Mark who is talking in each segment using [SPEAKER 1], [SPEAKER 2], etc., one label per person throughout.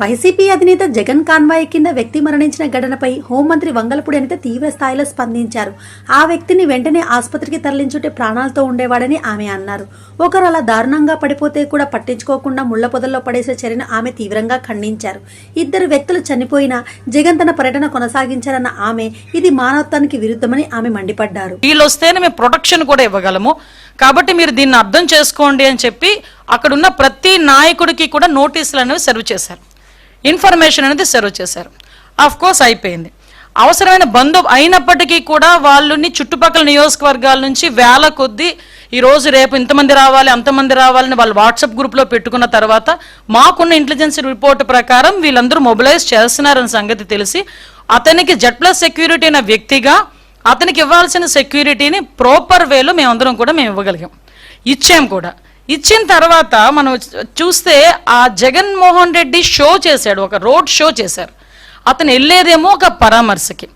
[SPEAKER 1] YCP అధినేత Jagan convoy కింద వ్యక్తి మరణించిన ఘటనపై హోంమంత్రి వంగలపూడి అనిత తీవ్ర స్థాయిలో స్పందించారు. ఆ వ్యక్తిని వెంటనే ఆసుపత్రికి తరలించుంటే ప్రాణాలతో ఉండేవాడని ఆమె అన్నారు. ఒకరు అలా దారుణంగా పడిపోతే కూడా పట్టించుకోకుండా ముళ్ళ పొదల్లో పడేసే చర్యను ఆమె తీవ్రంగా ఖండించారు. ఇద్దరు వ్యక్తులు చనిపోయినా జగన్ తన పర్యటన కొనసాగించారన్న ఆమె ఇది మానవత్వానికి విరుద్ధమని ఆమె మండిపడ్డారు.
[SPEAKER 2] వీళ్ళు వస్తేనే మేము ప్రొటెక్షన్ కూడా ఇవ్వగలము. కాబట్టి మీరు దీన్ని అర్థం చేసుకోండి అని చెప్పి అక్కడున్న ప్రతి నాయకుడికి కూడా నోటీసులు అనేవి సర్వ్ చేశారు. ఇన్ఫర్మేషన్ అనేది సర్వ్ చేశారు ఆఫ్ కోర్స్ అయిపోయింది. అవసరమైన బంధు అయినప్పటికీ కూడా వాళ్ళని చుట్టుపక్కల నియోజకవర్గాల నుంచి వేల కొద్దీ ఈరోజు రేపు ఇంతమంది రావాలి అంతమంది రావాలని వాళ్ళు వాట్సాప్ గ్రూప్లో పెట్టుకున్న తర్వాత మాకున్న ఇంటెలిజెన్స్ రిపోర్ట్ ప్రకారం వీళ్ళందరూ మొబిలైజ్ చేస్తున్నారన్న సంగతి తెలిసి అతనికి జెడ్ ప్లస్ సెక్యూరిటీ అయిన వ్యక్తిగా అతనికి ఇవ్వాల్సిన సెక్యూరిటీని ప్రాపర్ వేలో మేమందరం కూడా మేము ఇవ్వగలిగాం. ఇచ్చాం కూడా. ఇచ్చిన తర్వాత మనం చూస్తే ఆ జగన్మోహన్ రెడ్డి షో చేశాడు ఒక రోడ్ షో చేశారు. అతను వెళ్ళేదేమో ఒక పరామర్శకి.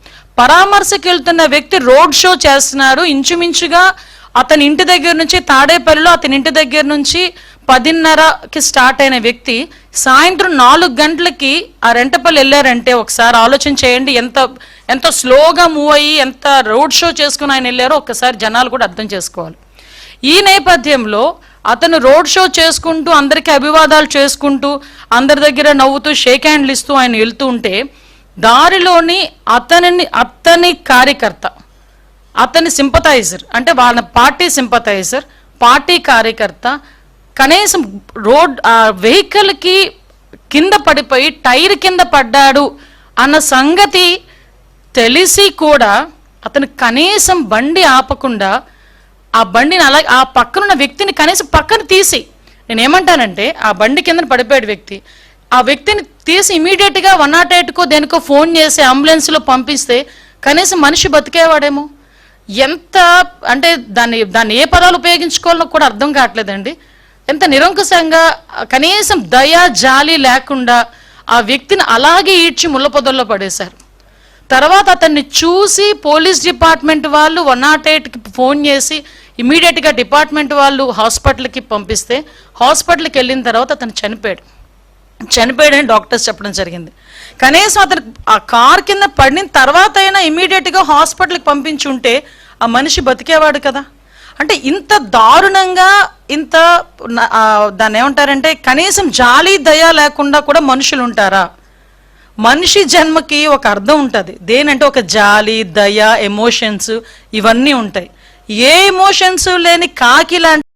[SPEAKER 2] పరామర్శకి వెళ్తున్న వ్యక్తి రోడ్ షో చేస్తున్నాడు. ఇంచుమించుగా అతని ఇంటి దగ్గర నుంచి తాడేపల్లిలో అతని ఇంటి దగ్గర నుంచి పదిన్నరకి స్టార్ట్ అయిన వ్యక్తి సాయంత్రం నాలుగు గంటలకి ఆ రెంటపల్లి వెళ్ళారంటే ఒకసారి ఆలోచన చేయండి ఎంత ఎంత స్లోగా మూవ్ అయ్యి ఎంత రోడ్ షో చేసుకుని ఆయన వెళ్ళారో ఒక్కసారి జనాలు కూడా అర్థం చేసుకోవాలి. ఈ నేపథ్యంలో అతను రోడ్ షో చేసుకుంటూ అందరికీ అభివాదాలు చేసుకుంటూ అందరి దగ్గర నవ్వుతూ షేక్ హ్యాండ్లు ఇస్తూ ఆయన వెళ్తూ ఉంటే దారిలోని అతనిని అతని కార్యకర్త అతని సింపథైజర్ అంటే వాళ్ళ పార్టీ సింపథైజర్ పార్టీ కార్యకర్త కనీసం రోడ్ వెహికల్కి కింద పడిపోయి టైర్ కింద పడ్డాడు అన్న సంగతి తెలిసి కూడా అతను కనీసం బండి ఆపకుండా ఆ బండిని అలా ఆ పక్కనున్న వ్యక్తిని కనీసం పక్కన తీసి నేను ఏమంటానంటే ఆ బండి కింద పడిపోయాడు వ్యక్తి. ఆ వ్యక్తిని తీసి ఇమీడియట్గా వన్ నాట్ ఎయిట్కో దేనికో ఫోన్ చేసి అంబులెన్స్లో పంపిస్తే కనీసం మనిషి బతికేవాడేమో? ఎంత అంటే దాన్ని దాన్ని ఏ పదాలు ఉపయోగించుకోవాలో కూడా అర్థం కావట్లేదండి. ఎంత నిరంకుశంగా కనీసం దయ జాలి లేకుండా ఆ వ్యక్తిని అలాగే ఈడ్చి ముళ్ళ పడేశారు. తర్వాత అతన్ని చూసి పోలీస్ డిపార్ట్మెంట్ వాళ్ళు వన్ నాట్ ఎయిట్కి ఫోన్ చేసి ఇమీడియట్గా డిపార్ట్మెంట్ వాళ్ళు హాస్పిటల్కి పంపిస్తే హాస్పిటల్కి వెళ్ళిన తర్వాత అతను చనిపోయాడు. చనిపోయాడని డాక్టర్స్ చెప్పడం జరిగింది. కనీసం అతను ఆ కార్ కింద పడిన తర్వాత అయినా ఇమీడియట్గా హాస్పిటల్కి పంపించి ఉంటే ఆ మనిషి బతికేవాడు కదా. అంటే ఇంత దారుణంగా ఇంత దాన్ని ఏమంటారంటే కనీసం జాలి దయ లేకుండా కూడా మనుషులు ఉంటారా? మనిషి జన్మకి ఒక అర్థం ఉంటుంది. దేనంటే ఒక జాలి దయ ఎమోషన్స్ ఇవన్నీ ఉంటాయి. ఏ ఎమోషన్స్ లేని కాకి లాంటి